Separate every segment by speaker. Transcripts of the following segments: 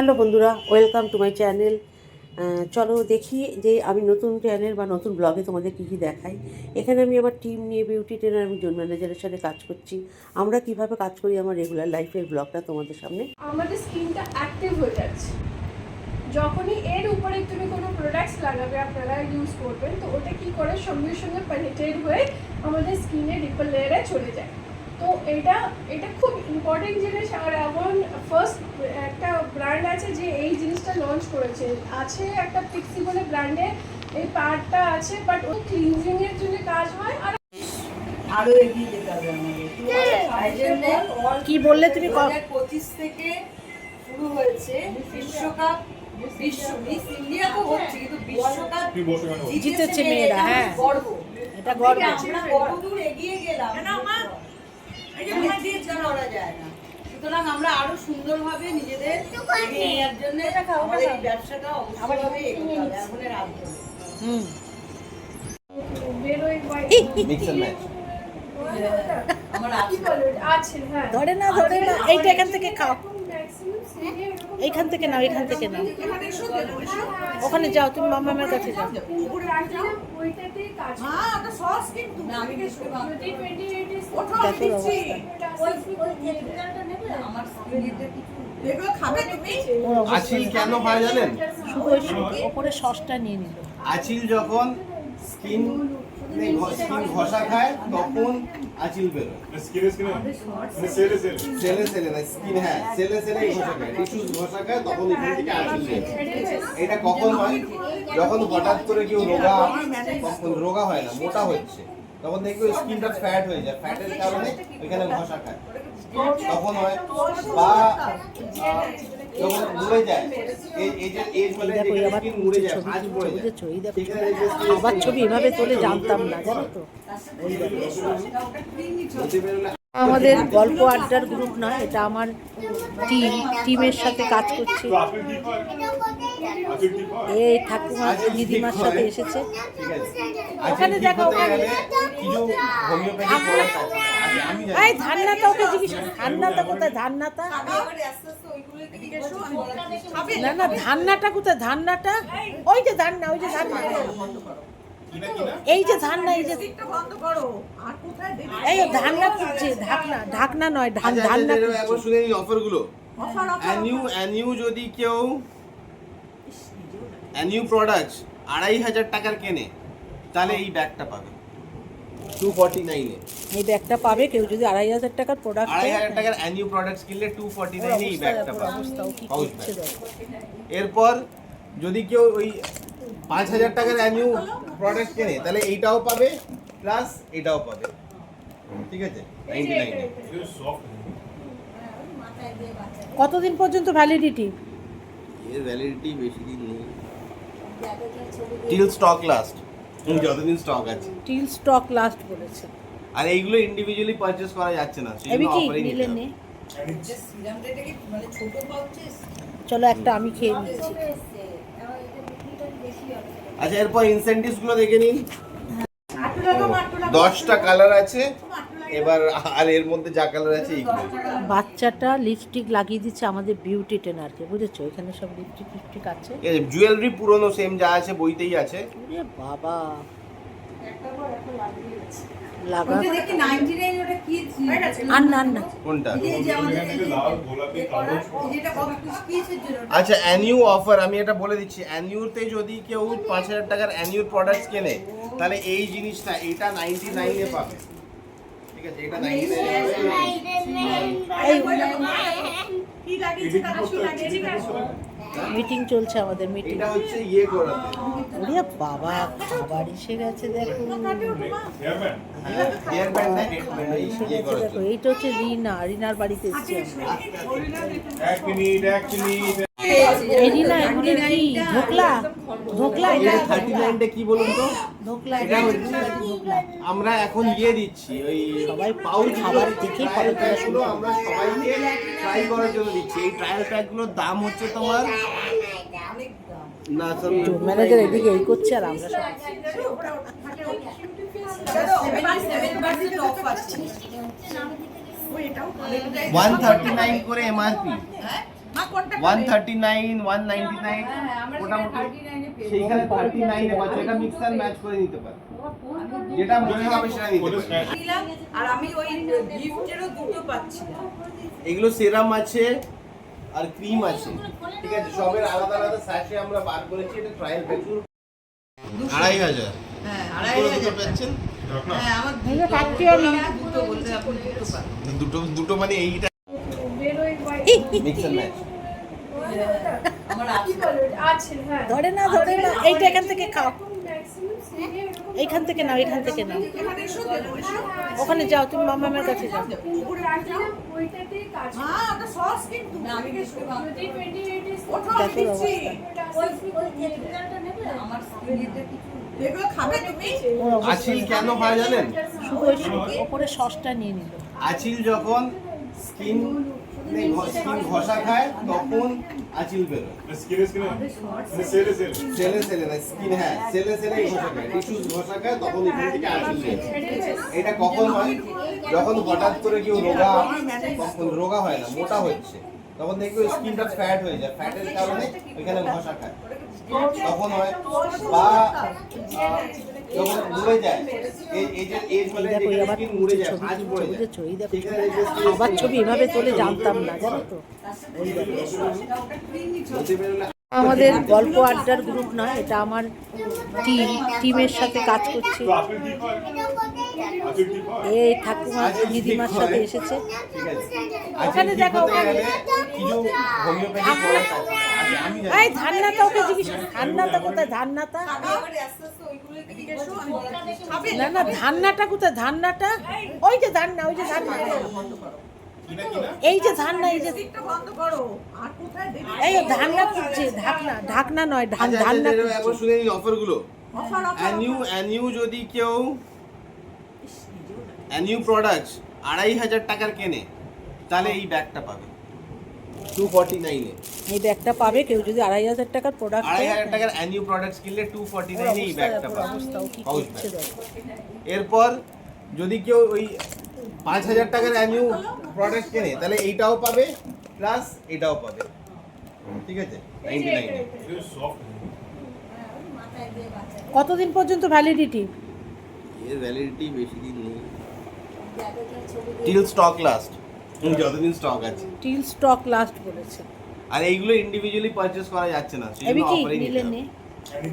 Speaker 1: Hello বন্ধুরা, welcome to my channel. চলো দেখি যে আমি নতুন চ্যানেল বা নতুন ব্লগে তোমাদের কী কী দেখাই। এখানে আমি আমার টিম নিয়ে বিউটি ট্রেনার আমি জোন ম্যানেজারের সাথে কাজ করছি। আমরা কীভাবে কাজ করি আমার রেগুলার লাইফের ব্লগটা তোমাদের সামনে।
Speaker 2: আমাদের স্কিনটা অ্যাক্টিভ হয়ে যাচ্ছে। যখনই এর উপরে তুমি কোনো প্রোডাক্টস লাগাবে, আপনারা ইউজ করবেন, তো ওটা কি করে সঙ্গে সঙ্গে পেনিট্রেট হয়ে আমাদের স্কিনে ডিপল লেয়ারে চলে যায়। তো এটা এটা খুব ইম্পর্টেন্ট জিনিস। আর এমন ফার্স্ট একটা ব্র্যান্ড আছে যে এই জিনিসটা লঞ্চ করেছে। আছে একটা পিক্সি বলে ব্র্যান্ডে এই প্যাডটা আছে বাট ও ক্লিনজিং এর জন্য কাজ হয় আর
Speaker 3: আরও এগিয়ে যেতে হবে আমাদের।
Speaker 1: কি বললে তুমি
Speaker 3: পঁচিশ থেকে শুরু হয়েছে বিশ্বকাপ। বিশ্ব মিস ইন্ডিয়া তো হচ্ছে কিন্তু বিশ্বকাপ
Speaker 1: জিতেছে মেয়েরা, হ্যাঁ। এটা গর্ব।
Speaker 3: আমরা কতদূর এগিয়ে গেলাম। সুতরাং আমরা আরও সুন্দরভাবে নিজেদের নেওয়ার জন্য আমাদের ব্যবসাটা অবশ্যই
Speaker 1: হুম।
Speaker 2: হ্যাঁ।
Speaker 1: ধরে না ধরে না। এইটা এখান থেকে খাও। এইখান থেকে নাও এখান থেকে নাও। ওখানে যাও তুমি মামামের কাছে যাও।
Speaker 3: হ্যাঁ
Speaker 1: দেখো অবস্থা
Speaker 4: আচিল কেন হয় জানেন?
Speaker 1: ওপরে সসটা নিয়ে নিল।
Speaker 4: আচিল যখন স্কিন স্কিন ঘষা খায় তখন আচিল বেরোয়।
Speaker 5: স্কিনে স্কিনে সেলে সেলে।
Speaker 4: সেলে সেলে না স্কিন হ্যাঁ সেলে সেলে ঘষা খায়। টিস্যুস ঘষা খায় তখন এখান থেকে আচিল বেরোয়। এটা কখন হয়? যখন হঠাৎ করে কেউ রোগা তখন রোগা হয় না মোটা হচ্ছে। তখন দেখবে স্কিনটা ফ্যাট হয়ে যায়। ফ্যাটের কারণে ওইখানে ঘষা খায়। তখন হয় বা যখন মুড়ে যায় এই এই যে
Speaker 1: এই মানে
Speaker 4: স্কিন মুড়ে যায় ভাঁজ পড়ে যায়।
Speaker 1: আবার ছবি এভাবে তোলে জানতাম না জানো তো? আমাদের গল্প আড্ডার গ্রুপ নয় এটা আমার টিম টিমের সাথে কাজ করছি। এই ঠাকুমা দিদিমার সাথে এসেছে। ওখানে দেখো, ওখানে। এই ধান্নাটা ওকে জিজ্ঞেস করো। ধান্নাটা কোথায়?
Speaker 3: করো।
Speaker 1: না না ধান্নাটা কোথায়? ধান্নাটা? ওই যে ধান্না ওই যে ধান্না। এই যে ধান্না এই যে এই ধান্না খুঁজছে ঢাকনা ঢাকনা নয় ধান
Speaker 4: আচ্ছা,
Speaker 1: ধান্না
Speaker 4: আচ্ছা, একবার শুনে নিন অফারগুলো। অ্যানিউ অ্যানিউ যদি কেউ অ্যানিউ প্রোডাক্টস আড়াই হাজার টাকার কেনে তাহলে এই ব্যাগটা পাবে। টু ফর্টি নাইনে
Speaker 1: এই ব্যাগটা পাবে কেউ যদি আড়াই হাজার টাকার প্রোডাক্ট
Speaker 4: আড়াই হাজার টাকার অ্যানিউ প্রোডাক্টস কিনলে টু ফর্টি নাইনে এই ব্যাগটা পাবে। এরপর যদি কেউ ওই পাঁচ হাজার টাকার অ্যানিউ প্রোডাক্ট কেনে তাহলে এইটাও পাবে প্লাস এটাও পাবে। ঠিক আছে? নাইনটি নাইনে
Speaker 1: কতদিন পর্যন্ত ভ্যালিডিটি
Speaker 4: এর ভ্যালিডিটি বেশি দিন নেই। টিল স্টক লাস্ট যতদিন স্টক আছে।
Speaker 1: টিল স্টক লাস্ট বলেছে।
Speaker 4: আর এইগুলো ইন্ডিভিজুয়ালি পারচেজ করা যাচ্ছে না সেই
Speaker 1: কি
Speaker 4: অফারে
Speaker 1: নিলে নে?
Speaker 3: মানে
Speaker 1: চলো একটা আমি খেয়ে নিচ্ছি।
Speaker 4: আচ্ছা এরপর ইনসেন্টিভসগুলো দেখে নিন। দশটা কালার আছে। এবার আর এর মধ্যে যা কালার আছে
Speaker 1: বাচ্চাটা লিপস্টিক লাগিয়ে দিচ্ছে আমাদের বিউটি টেনারকে বুঝেছ? এখানে সব লিপস্টিক লিপস্টিক আছে।
Speaker 4: জুয়েলারি পুরনো সেম যা আছে বইতেই আছে।
Speaker 1: বাবা। লাগা
Speaker 3: দেখি 99 ওটা কি
Speaker 1: আর না না
Speaker 4: কোনটা
Speaker 3: এই যে আমাদের
Speaker 5: এখানে লাল গোলাপি কালো
Speaker 3: যেটা কত কিসের জন্য
Speaker 4: আচ্ছা অ্যানিউ অফার আমি এটা বলে দিচ্ছি অ্যানিউতে যদি কেউ পাঁচ হাজার টাকার অ্যানিউর প্রোডাক্টস কেনে তাহলে এই জিনিসটা এটা নাইনটি নাইনে পাবে ঠিক আছে এটা নাইনটি
Speaker 5: করতে
Speaker 1: মিটিং চলছে আমাদের মিটিং
Speaker 4: এটা হচ্ছে ইয়ে
Speaker 1: ওরে বাবা খাবার এসে গেছে এসে
Speaker 4: ইয়ে
Speaker 1: গেছে দেখো এইটা হচ্ছে রিনা রিনার বাড়িতে এসছি
Speaker 5: এক মিনিট এক মিনিট।
Speaker 4: এটা থার্টি বলুন তো আমরা এখন ইয়ে দিচ্ছি ওই
Speaker 1: সবাই
Speaker 4: পাউচ
Speaker 1: খাবার
Speaker 4: আমরা সবাইকে ট্রাই করার জন্য দিচ্ছি এই ট্রায়াল প্যাকগুলোর দাম হচ্ছে তোমার না
Speaker 1: ম্যানেজার এদিকে করছে আর আমরা সব
Speaker 3: 77% অফ আছে
Speaker 4: ওয়ান থার্টি নাইন করে MRP one thirty nine one ninety nine মোটামুটি সেইখানে থার্টি নাইনে পাচ্ছে এটা মিক্স ম্যাচ করে নিতে পারে যেটা মনে হবে সেটা নিতে
Speaker 5: ওটা
Speaker 4: পারে।
Speaker 5: snatch-
Speaker 3: দিলাম আর আমি ওই গিফটেরও দুটো পাচ্ছিলাম
Speaker 4: এগুলো সেরাম আছে আর ক্রিম আছে। ঠিক আছে সবের আলাদা আলাদা স্যাশে আমরা বার করেছি এটা ট্রায়াল প্রচুর আড়াই হাজার।
Speaker 3: হ্যাঁ আড়াই হাজার
Speaker 4: পাচ্ছেন
Speaker 5: ঢাকনা।
Speaker 3: হ্যাঁ আমার দুটো বলতে আপনি দুটো পান
Speaker 4: দুটো দুটো মানে এইটা
Speaker 2: ধরে না ধরে না এইটা এখান থেকে খাও। এইখান থেকে নাও এখান থেকে নাও। ওখানে যাও তুমি মামামের কাছে যাও।
Speaker 6: প্লাটিনাম ওইটাতেই কাজ করে।
Speaker 3: হ্যাঁ ওটা সস কিন্তু
Speaker 6: যদি 28 is
Speaker 3: ওঠো
Speaker 2: দেখো
Speaker 3: দিচ্ছি
Speaker 6: ওটা
Speaker 3: আমার স্কিনেতে এগুলো খাবে তুমি
Speaker 4: আছিল কেন হয় জানেন?
Speaker 2: শুধু ওই ওপরে সসটা নিয়ে নিল।
Speaker 4: আছিল যখন স্কিন স্কিন ঘষা খায় তখন আচিল বেরোয়।
Speaker 5: এ? মানে cell এ cell? এ?
Speaker 4: সেলে সেলে না স্কিন হ্যাঁ সেলে সেলে ঘষা খায়। টিস্যুস ঘষা খায় তখন এখান থেকে আচিল বেরোয়। এটা কখন হয়? যখন হঠাৎ করে কেউ রোগা তখন রোগা হয় না মোটা হচ্ছে। তখন দেখবে স্কিনটা ফ্যাট হয়ে যায়। ফ্যাটের কারণে ওইখানে ঘষা খায়। তখন হয় বা যখন উড়ে যায়
Speaker 2: আবার ছবি এভাবে তোলে জানতাম না জানো তো? আমাদের গল্প আড্ডার গ্রুপ নয় এটা আমার টিম টিমের সাথে কাজ করছি? এই ঠাকুমা দিদিমার সাথে এসেছে ওখানে দেখো, ওখানে। এই ধান্নাটা ওকে জিজ্ঞেস করো। ধান্নাটা কোথায়।
Speaker 3: খাবে
Speaker 2: না না ধান্নাটা কোথায় ধান্নাটা ওই যে ধান্না ওই যে ধান্না? এই যে ধান্না এই যে
Speaker 3: দিকটা বন্ধ করো। আর
Speaker 2: এই ধান্না খুঁজছে ঢাকনা ঢাকনা নয় ধান
Speaker 4: আচ্ছা,
Speaker 2: ধান্না
Speaker 4: আচ্ছা, একবার শুনে নিন অফারগুলো।
Speaker 3: অফার অফার
Speaker 4: অ্যানিউ অ্যানিউ যদি কেউ অ্যানিউ প্রোডাক্টস আড়াই হাজার টাকার কেনে তাহলে এই ব্যাগটা পাবে। টু ফর্টি নাইনে
Speaker 2: এই ব্যাগটা পাবে কেউ যদি আড়াই হাজার টাকার প্রোডাক্ট
Speaker 4: আড়াই হাজার টাকার অ্যানিউ প্রোডাক্টস কিনলে টু ফর্টি নাইনে এই ব্যাগটা পাবে। এরপর যদি কেউ ওই পাঁচ হাজার টাকার অ্যানিউ প্রোডাক্ট কেনে তাহলে এইটাও পাবে প্লাস এটাও পাবে। ঠিক আছে? নাইনটি নাইনে
Speaker 2: কতদিন পর্যন্ত ভ্যালিডিটি
Speaker 4: এর ভ্যালিডিটি বেশি দিন নেই। টিল স্টক লাস্ট যতদিন স্টক আছে।
Speaker 2: টিল স্টক লাস্ট বলেছে।
Speaker 4: আর এইগুলো ইন্ডিভিজুয়ালি পারচেজ করা যাচ্ছে না জন্য
Speaker 2: কি নিলে নে।
Speaker 3: মানে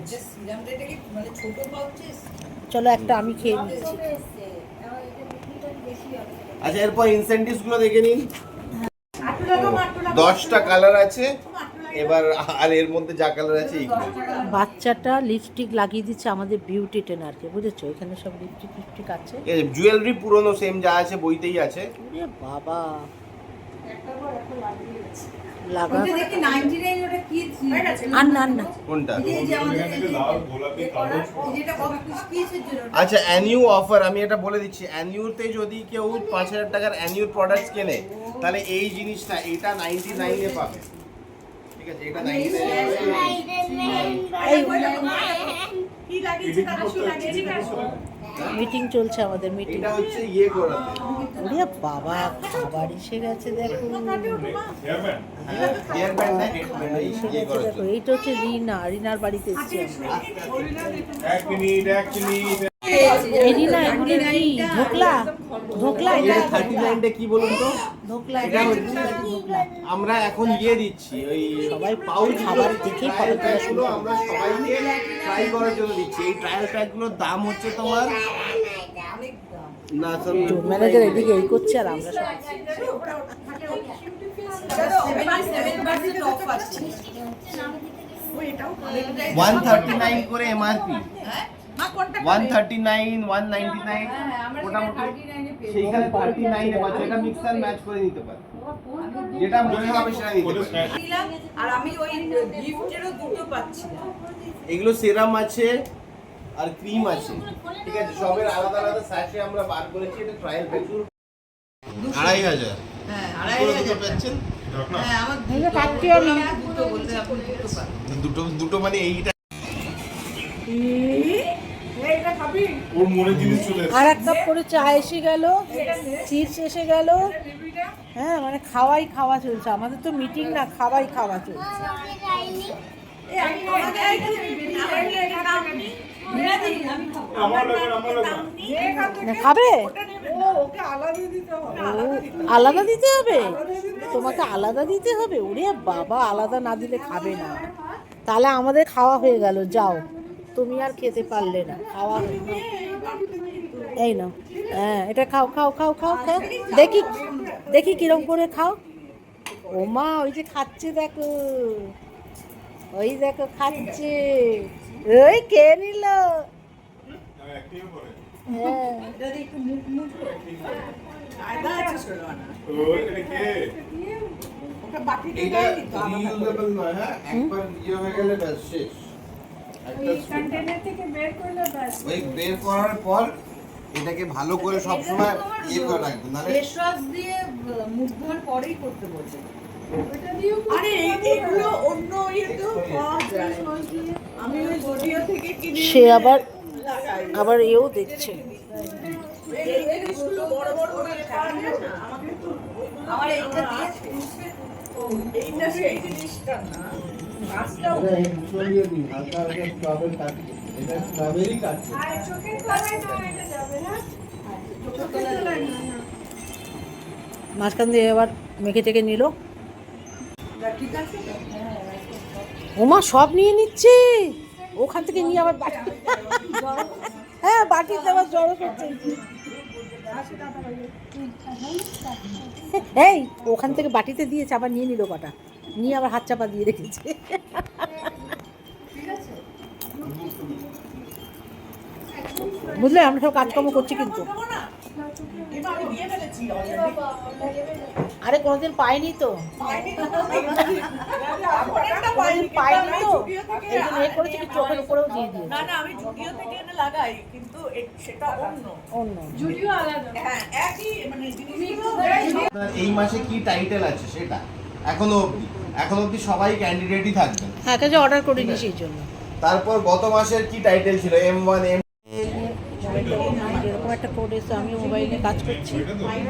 Speaker 2: চলো একটা আমি খেয়ে নিচ্ছি।
Speaker 4: আচ্ছা এরপর ইনসেন্টিভসগুলো দেখে নিন। দশটা কালার আছে। এবার আর এর মধ্যে যা কালার আছে
Speaker 2: বাচ্চাটা লিপস্টিক লাগিয়ে দিচ্ছে আমাদের বিউটি টেনারকে বুঝেছ? এখানে সব লিপস্টিক লিপস্টিক আছে।
Speaker 4: জুয়েলারি পুরনো সেম যা আছে বইতেই আছে।
Speaker 2: বাবা। লাগা।
Speaker 3: ওটা দেখি 99 ওটা কি
Speaker 2: আর না না।
Speaker 4: কোনটা?
Speaker 3: এই যে আমাদের
Speaker 5: এখান থেকে লাল গোলাপি কালো
Speaker 3: যেটা কত কিসের জন্য
Speaker 4: আচ্ছা অ্যানিউ অফার আমি এটা বলে দিচ্ছি। অ্যানিউতে যদি কেউ পাঁচ হাজার টাকার অ্যানিউর প্রোডাক্টস কেনে তাহলে এই জিনিসটা এটা নাইনটি নাইনে পাবে। ঠিক আছে এটা নাইনটি
Speaker 2: মিটিং চলছে আমাদের মিটিং।
Speaker 4: এটা হচ্ছে ইয়ে করাতে
Speaker 2: ওরে বাবা খাবার এসে গেছে দেখো। এসে
Speaker 4: ইয়ে
Speaker 2: গেছে দেখো এইটা হচ্ছে রিনা রিনার বাড়িতে এসেছি আমরা।
Speaker 5: এক মিনিট এক মিনিট।
Speaker 2: কি
Speaker 4: বলুন তো আমরা এখন ইয়ে দিচ্ছি ওই
Speaker 2: সবাই
Speaker 4: পাউচ
Speaker 2: খাবার করা
Speaker 4: আমরা সবাইকে ট্রাই করার জন্য দিচ্ছি এই ট্রায়াল প্যাকগুলোর দাম হচ্ছে তোমার না
Speaker 2: ম্যানেজার এদিকে করছে আর আমরা সব
Speaker 4: ওয়ান থার্টি নাইন করে MRP one thirty nine one ninety nine মোটামুটি সেইখানে থার্টি নাইনে পাচ্ছে এটা মিক্স অ্যান্ড ম্যাচ করে নিতে পারে। যেটা মনে হবে সেটা নিতে
Speaker 5: ওটা
Speaker 4: পারে।
Speaker 5: snatch।
Speaker 3: দিলাম আর আমি ওই গিফটেরও দুটো পাচ্ছিলাম
Speaker 4: এগুলো সেরাম আছে আর ক্রিম আছে। ঠিক আছে সবের আলাদা আলাদা স্যাশে আমরা বার করেছি এটা ট্রায়াল প্রচুর। আড়াই হাজার।
Speaker 3: হ্যাঁ আড়াই হাজার।
Speaker 4: পাচ্ছেন
Speaker 3: হ্যাঁ আমার দুটো
Speaker 2: পাচ্ছি আমি।
Speaker 3: দুটো বলতে আপনি দুটো
Speaker 4: দুটো দুটো মানে এইটা।
Speaker 5: ওর মনে জিনিস চলে
Speaker 1: আর এক কাপ করে চা এসে গেল চিপস এসে গেল। হ্যাঁ মানে খাওয়াই খাওয়া চলছে। আমাদের তো মিটিং না খাওয়াই খাওয়া চলছে। খাবে? আলাদা দিতে হবে? তোমাকে আলাদা দিতে হবে? ওরে বাবা আলাদা না দিলে খাবে না। তাহলে আমাদের খাওয়া হয়ে গেল যাও। তুমি আর খেতে পারলে না, খাওয়া এই নাও হ্যাঁ এটা খাও খাও খাও খাও খাও। দেখি দেখি কিরম করে খাও। ও মা, ওই যে খাচ্ছে দেখো, ওই দেখো খাচ্ছে। ওই কে নিল? হ্যাঁ।
Speaker 4: হ্যাঁ? একবার ইয়ে হয়ে গেলে শেষ।
Speaker 6: ওই বের
Speaker 4: করার পর এটাকে ভালো করে সবসময় ইয়ে করে রাখবেন
Speaker 3: ফেস ওয়াশ দিয়ে মুখ ধোয়ার পরেই করতে বলছে। আরে এগুলো অন্য ইয়েতেও পাওয়া যায়। আমি ওই জুডিও থেকে কিনে
Speaker 1: সে আবার আবার এও দেখছে।
Speaker 3: আমার এইটা দিয়েছে এইটা সেই জিনিসটা না।
Speaker 1: মাঝখান দিয়ে এবার মেখে টেকে নিল। ওমা, সব নিয়ে নিচ্ছে? ওখান থেকে নিয়ে আবার বাটি হ্যাঁ বাটিতে আবার জড়ো করছে। এই, ওখান থেকে বাটিতে দিয়েছে, আবার নিয়ে নিল কটা। নিয়ে আবার হাত চাপা দিয়ে রেখেছে। বুঝলে আমরা সব কাজকর্ম করছি কিন্তু। আরে কোনোদিন পাইনি তো।
Speaker 3: পাইনি
Speaker 1: তো। এই জন্য এ করেছি কি চোখের উপরেও দিয়ে
Speaker 3: না না আমি জুডিও থেকে এনে লাগাই কিন্তু সেটা অন্য।
Speaker 1: অন্য।
Speaker 6: জুডিও আলাদা।
Speaker 3: হ্যাঁ একই মানে
Speaker 4: এই মাসে কি টাইটেল আছে সেটা? এখনও অবধি। এখনও অবধি সবাই ক্যান্ডিডেটই থাকবেন
Speaker 1: হ্যাঁ কাজে অর্ডার করিনি সেই জন্য।
Speaker 4: তারপর গত মাসের কি টাইটেল ছিল? এম ওয়ান এম
Speaker 1: এরকম একটা কোড এসে আমি মোবাইলে কাজ করছি।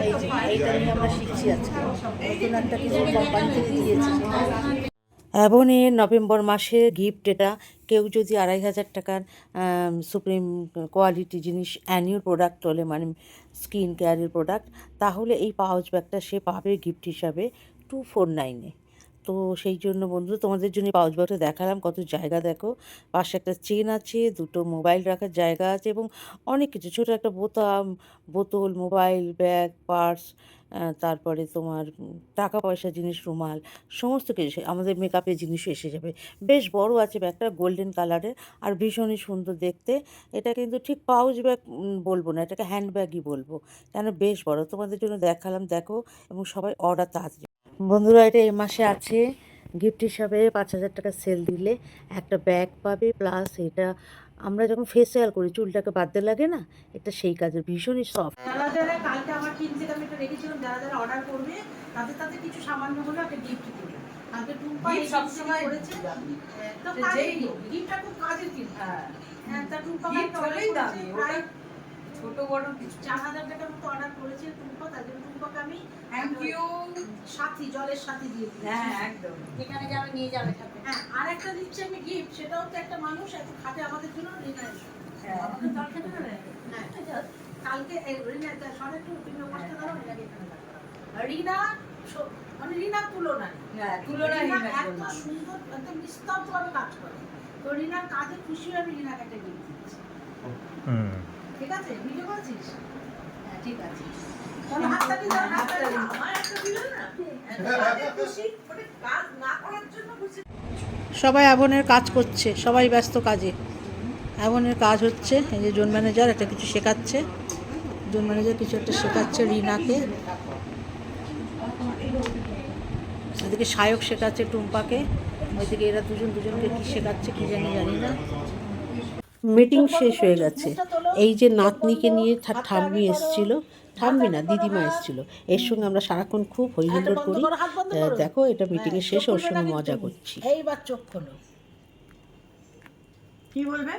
Speaker 1: এই যে এইটা নিয়ে আমরা শিখছি আজকে। নতুন একটা কিছু কোম্পানি থেকে দিয়েছে। অ্যাভনের নভেম্বর মাসে গিফট এটা। কেউ যদি আড়াই হাজার টাকার সুপ্রিম কোয়ালিটি জিনিস অ্যানিউর প্রোডাক্ট হলে মানে স্কিন কেয়ারের প্রোডাক্ট তাহলে এই পাউচ ব্যাগটা সে পাবে গিফট হিসাবে। টু ফোর নাইনে তো সেই জন্য বন্ধু, তোমাদের জন্য পাউচ ব্যাগটা দেখালাম, কত জায়গা দেখো। পাশে একটা চেন আছে, দুটো মোবাইল রাখার জায়গা আছে এবং অনেক কিছু। ছোটো একটা বোতাম, বোতল মোবাইল ব্যাগ পার্স তারপরে তোমার টাকা পয়সা, জিনিস, রুমাল, সমস্ত কিছু। আমাদের মেকআপের জিনিসও এসে যাবে। বেশ বড় আছে ব্যাগটা গোল্ডেন কালারের আর ভীষণই সুন্দর দেখতে। এটা কিন্তু ঠিক পাউচ ব্যাগ বলব না, এটাকে হ্যান্ড ব্যাগই বলব। কেন? বেশ বড়। তোমাদের জন্য দেখালাম, দেখো, এবং সবাই অর্ডার তাড়াতাড়ি বন্ধুরা এটা এই মাসে আছে। গিফট হিসাবে পাঁচ হাজার টাকা সেল দিলে একটা ব্যাগ পাবে প্লাস এটা আমরা যখন ফেসিয়াল করি চুলটাকে বাঁধতে লাগে না এটা সেই কাজের ভীষণই সফট
Speaker 7: যারা যারা কালকে আমার টিম থেকে আমি একটা রেখেছিলাম যারা যারা অর্ডার করবে তাদের তাদের কিছু সামান্য হলো একটা গিফট দেবে। কালকে টুম্পা এই
Speaker 3: সবসময়
Speaker 7: করেছে। তো কাজের। গিফটটা খুব কাজের কিন্তু
Speaker 3: হ্যাঁ।
Speaker 7: হ্যাঁ তা টুম্পা একটা order করেছে,
Speaker 3: ছোট বড় কিছু।
Speaker 7: চার হাজার টাকার মতো অর্ডার করেছে টুম্পা তার জন্য টুম্পাকে আমি
Speaker 3: থ্যাংক ইউ
Speaker 7: সাথী জলের সাথী দিয়ে দিয়েছি।
Speaker 3: হ্যাঁ একদম।
Speaker 7: যেখানে যাবে নিয়ে যাবে হ্যাঁ আর একটা দিচ্ছি আমি গিফট সেটাও তো একটা মানুষ এত খাটে আমাদের জন্য রিনা
Speaker 3: হ্যাঁ।
Speaker 7: আমাকে দরকার নেই না? হ্যাঁ। কালকে রিনা সবাই একটু তুমি রিনাকে এখানে রিনা মানে রিনার তুলনা।
Speaker 3: হ্যাঁ
Speaker 7: রিনা এত। সুন্দর একদম নিস্তব্ধভাবে কাজ করে। তো রিনার কাজে খুশি হয়ে আমি রিনাকে একটা গিফট দিচ্ছি। ঠিক আছে? ভিডিও করেছিস? হ্যাঁ ঠিক আছে। হাততালি দাও হাততালি।
Speaker 3: আমার একটা না? খুশি।
Speaker 1: সবাই অ্যাভনের কাজ করছে সবাই ব্যস্ত কাজে। অ্যাভনের কাজ হচ্ছে এই যে জোন ম্যানেজার একটা কিছু শেখাচ্ছে। জোন ম্যানেজার কিছু একটা শেখাচ্ছে রিনাকে। এদিকে সায়ক শেখাচ্ছে টুম্পাকে। ওইদিকে এরা দুজন দুজনকে কি শেখাচ্ছে কি জানি জানি না। মিটিং শেষ হয়ে গেছে। এই যে নাতনিকে নিয়ে ঠাম্মি এসছিল। ঠাম্মি না দিদিমা এসছিল। এর সঙ্গে আমরা সারাক্ষণ খুব হইহুল্লোড় করি। আহ, দেখো এটা মিটিংয়ের শেষে ওর সঙ্গে মজা করছি।
Speaker 7: এইবার চোখ খোলো।
Speaker 3: কি বলবে?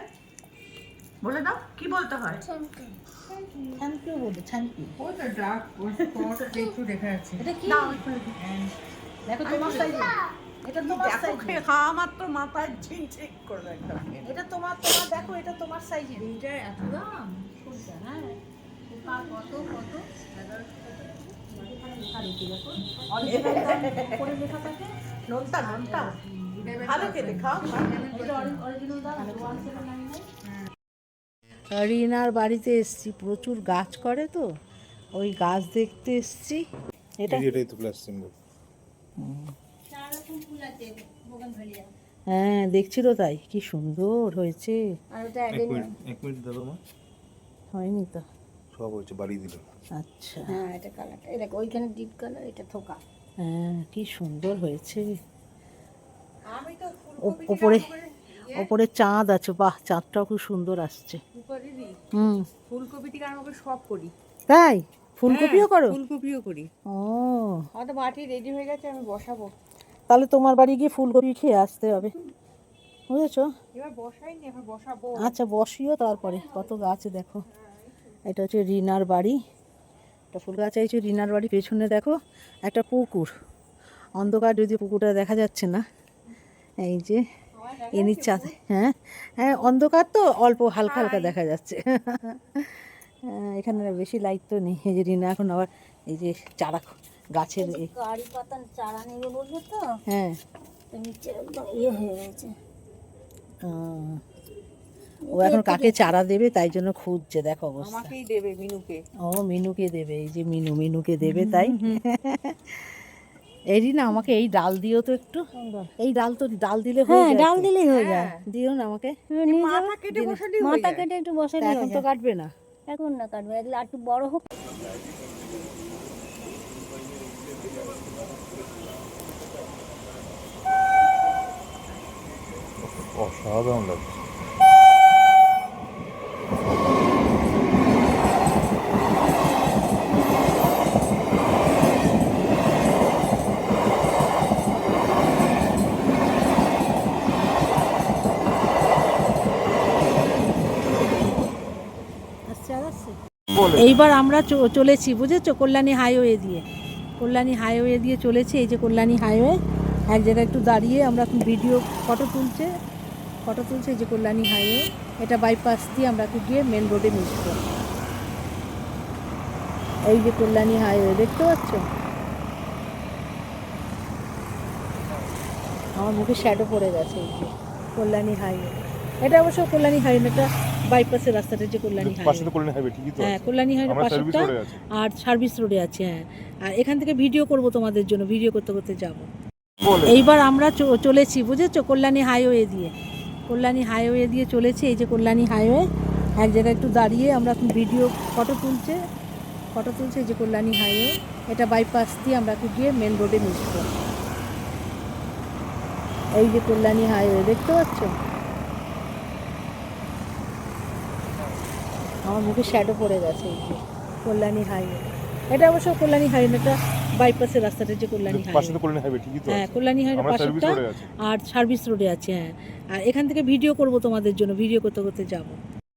Speaker 7: বলে দাও কি বলতে হয়?
Speaker 1: থ্যাংক ইউ বলে থ্যাংক ইউ এটা কি?
Speaker 7: দেখো। তোমার সাইজে এটা তোমার সাইজে খাওয়া মাত্র মাথায় ঝিনঝিক করবে একদম এটা তোমার তোমার দেখো এটা তোমার সাইজে এইটা এত দাম? হ্যাঁ। কত কত? নোনতা নোনতা। ভালো খেতে খাও
Speaker 1: রিনার বাড়িতে এসছি প্রচুর গাছ করে তো। ওই গাছ দেখতে এসছি। এটা
Speaker 5: এটাই তো প্লাস সিম্বল
Speaker 1: হ্যাঁ দেখছিল তাই কি সুন্দর হয়েছে।
Speaker 5: এক মিনিট এক মিনিট দাদা মা।
Speaker 1: হয়নি তো।
Speaker 5: সব হয়েছে বাড়ি দিল।
Speaker 1: আচ্ছা।
Speaker 6: হ্যাঁ এটা কালারটা এই দেখো ওইখানে ডিপ কালার এটা থোকা।
Speaker 1: হ্যাঁ কি সুন্দর হয়েছে। ওপরে ওপরে চাঁদ আছে বাহ চাঁদটাও খুব সুন্দর আসছে। হুম।
Speaker 3: ফুলকপি থেকে সব করি।
Speaker 1: তাই? ফুলকপিও করো?
Speaker 3: ফুলকপিও করি।
Speaker 1: ও।
Speaker 3: আমাদের মাটি রেডি হয়ে গেছে আমি বসাবো।
Speaker 1: তাহলে তোমার বাড়ি গিয়ে ফুলকপি খেয়ে আসতে হবে। বুঝেছ? আচ্ছা বসিও তারপরে। কত গাছ দেখো। এটা হচ্ছে রিনার বাড়ি। একটা ফুল গাছ আছে রিনার বাড়ি পেছনে দেখো। একটা পুকুর। অন্ধকার যদি পুকুরটা দেখা যাচ্ছে না। এই যে এনির চাঁদে হ্যাঁ হ্যাঁ অন্ধকার তো অল্প হালকা হালকা দেখা যাচ্ছে। হ্যাঁ, এখানে বেশি লাইট তো নেই। এই যে রিনা এখন আবার এই যে চারা গাছের
Speaker 6: কারি পাতার চারা নেবে বলব তো
Speaker 1: হ্যাঁ।
Speaker 6: নিচে একদম ইয়ে হয়ে গেছে।
Speaker 1: ও। এখন কাকে চারা দেবে তাই জন্য খুঁজছে দেখো অবস্থা।
Speaker 3: আমাকেই দেবে মিনুকে।
Speaker 1: ও মিনুকে দেবে এই যে মিনু মিনুকে দেবে তাই? এই না আমাকে এই ডাল দিও তো একটু। এই ডাল তো ডাল দিলে হয়ে যায় ডাল দিলেই হয়ে যায়। দিও না আমাকে।
Speaker 3: মাথা কেটে বসালেই হয়ে
Speaker 6: মাথা কেটে একটু বসে
Speaker 1: তা এখন তো কাটবে না।
Speaker 6: এখন না কাটবে এগুলো একটু বড় হোক।
Speaker 5: অসাধারণ লাগছে।
Speaker 1: এইবার আমরা চলেছি বুঝেছ? কল্যাণী হাইওয়ে দিয়ে। কল্যাণী হাইওয়ে দিয়ে চলেছি এই যে কল্যাণী হাইওয়ে। এক জায়গায় একটু দাঁড়িয়ে আমরা ভিডিও ফটো তুলছে। ফটো তুলছে যে কল্যাণী হাইওয়ে এটা বাইপাস দিয়ে আমরা গিয়ে মেন রোডে মিশবো এই যে কল্যাণী হাইওয়ে দেখতে পাচ্ছ? আমার মুখে শ্যাডো পড়ে গেছে এই যে কল্যাণী হাইওয়ে। এটা অবশ্য কল্যাণী হাইওয়ে এটা বাইপাসের রাস্তাটা যে কল্যাণী হাইওয়ে। হ্যাঁ কল্যাণী হাইওয়ে
Speaker 5: আমরা সার্ভিস
Speaker 1: পাশেরটা
Speaker 5: রোডে আছি।
Speaker 1: আর সার্ভিস রোডে আছে হ্যাঁ। আর এখান থেকে ভিডিও করব তোমাদের জন্য ভিডিও করতে করতে যাব। এইবার আমরা চলেছি বুঝেছ? কল্যাণী হাইওয়ে দিয়ে। কল্যাণী হাইওয়ে দিয়ে চলেছে, এই যে কল্যাণী হাইওয়ে এক জায়গায় একটু দাঁড়িয়ে আমরা ভিডিও ফটো তুলছে ফটো তুলছে এই যে কল্যাণী হাইওয়ে এটা বাইপাস দিয়ে আমরা একটু গিয়ে মেন রোডে মিশবো এই যে কল্যাণী হাইওয়ে দেখতে পাচ্ছ? আমার মুখে শ্যাডো পড়ে গেছে এই যে কল্যাণী হাইওয়ে এটা অবশ্য কল্যাণী হাইওয়ে এটা বাইপাসের রাস্তাটা যে কল্যাণী
Speaker 5: পাশে তো কল্যাণ হাইওয়ে ঠিকই তো
Speaker 1: হ্যাঁ কল্যাণী
Speaker 5: হাইওয়ের
Speaker 1: পাশেরটা আর সার্ভিস রোডে আছে হ্যাঁ। আর এখান থেকে ভিডিও করব তোমাদের জন্য ভিডিও করতে করতে যাব।